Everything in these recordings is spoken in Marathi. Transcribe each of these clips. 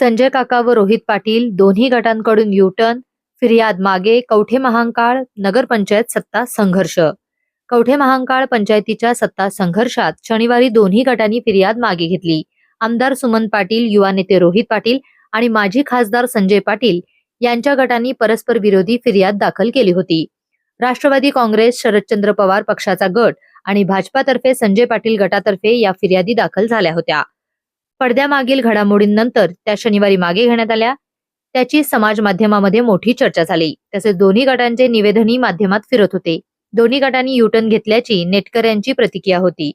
संजय काका व रोहित पाटील दोन्ही गटांकडून युटर्न फिर्याद मागे कवठे महांकाळ नगरपंचायत सत्ता संघर्ष. कवठे महांकाळ पंचायतीच्या सत्ता संघर्षात शनिवारी दोन्ही गटांनी फिर्याद मागे घेतली. आमदार सुमन पाटील युवा नेते रोहित पाटील आणि माजी खासदार संजय पाटील यांच्या गटांनी परस्पर विरोधी फिर्याद दाखल केली होती. राष्ट्रवादी काँग्रेस शरदचंद्र पवार पक्षाचा गट आणि भाजपातर्फे संजय पाटील गटातर्फे या फिर्यादी दाखल झाल्या होत्या. पडद्यामागील घडामोडींनंतर त्या शनिवारी मागे घेण्यात आल्या. त्याची समाज माध्यमामध्ये मोठी चर्चा झाली. तसेच दोन्ही गटांचे निवेदनही माध्यमात फिरत होते. दोन्ही गटांनी युटर्न घेतल्याची नेटकऱ्यांची प्रतिक्रिया होती.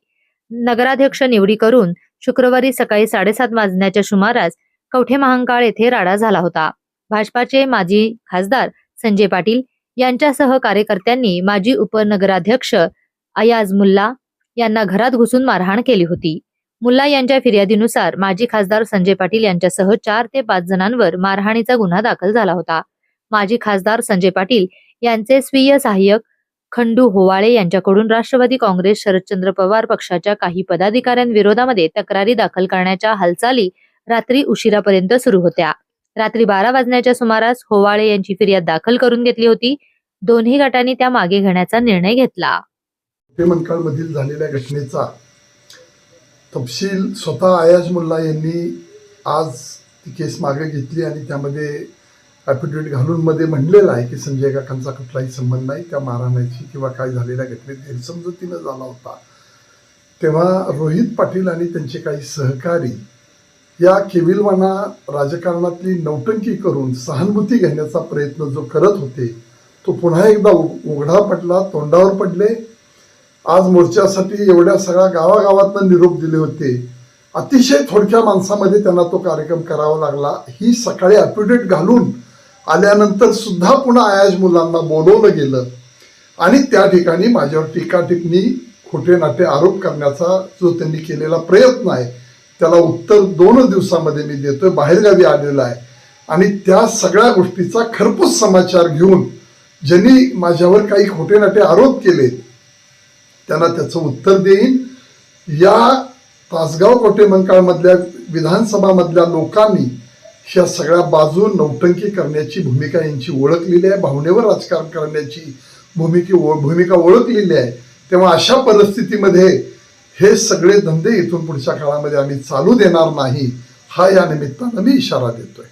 नगराध्यक्ष निवडी करून शुक्रवारी सकाळी साडेसात वाजण्याच्या सुमारास कवठे महांकाळ येथे राडा झाला होता. भाजपाचे माजी खासदार संजय पाटील यांच्यासह कार्यकर्त्यांनी माजी उपनगराध्यक्ष अयाज मुल्ला यांना घरात घुसून मारहाण केली होती. मुल्ला यांच्या फिर्यादीनुसार माजी खासदार संजय पाटील यांच्यासह चार ते पाच जणांवर मारहाणीचा गुन्हा दाखल झाला होता. माजी खासदार संजय पाटील यांचे स्वीय सहाय्यक खंडू होवाळे यांच्याकडून राष्ट्रवादी काँग्रेस शरदचंद्र पवार पक्षाच्या काही पदाधिकाऱ्यांविरोधामध्ये तक्रारी दाखल करण्याच्या हालचाली रात्री उशिरापर्यंत सुरू होत्या. रात्री बारा वाजण्याच्या सुमारास होवाळे यांची फिर्याद दाखल करून घेतली होती. दोन्ही गटांनी त्या मागे घेण्याचा निर्णय घेतला. झालेल्या घटनेचा तपशील स्वतः आयाज मुल्ला यांनी आज ती केस मागे घेतली आणि त्यामध्ये ॲफिडेविट घालून मध्ये म्हणलेलं आहे की संजय काकांचा कुठलाही संबंध नाही. त्या मारहाण्याची किंवा काय झालेल्या घटनेत गैरसमजुतीनं झाला होता. तेव्हा रोहित पाटील आणि त्यांचे काही सहकारी या केविलवाना राजकारणातली नौटंकी करून सहानुभूती घेण्याचा प्रयत्न जो करत होते तो पुन्हा एकदा उघडा पडला तोंडावर पडले. आज मोर्चासाठी एवढ्या सगळ्या गावागावातनं निरोप दिले होते. अतिशय थोडक्या माणसामध्ये त्यांना तो कार्यक्रम करावा लागला. ही सकाळी ॲफिडेविट घालून आल्यानंतर सुद्धा पुन्हा आयाज मुलांना बोलवलं गेलं. आणि त्या ठिकाणी माझ्यावर टीका खोटे नाटे आरोप करण्याचा जो त्यांनी केलेला प्रयत्न आहे त्याला उत्तर दोन दिवसामध्ये मी देतोय. बाहेरगावी आलेला आहे. आणि त्या सगळ्या गोष्टीचा खरपूस समाचार घेऊन ज्यांनी माझ्यावर काही खोटे नाटे आरोप केले त्यांना त्याचं उत्तर देईन. या तासगाव कोटे मंकाळमधल्या विधानसभामधल्या लोकांनी ह्या सगळ्या बाजू नौटंकी करण्याची भूमिका यांची ओळखलेली आहे भावनेवर राजकारण करण्याची भूमिका भूमिका ओळखलेली आहे. तेव्हा अशा परिस्थितीमध्ये हे सगळे धंदे इथून पुढच्या काळामध्ये आम्ही चालू देणार नाही हा या निमित्तानं मी इशारा देतोय.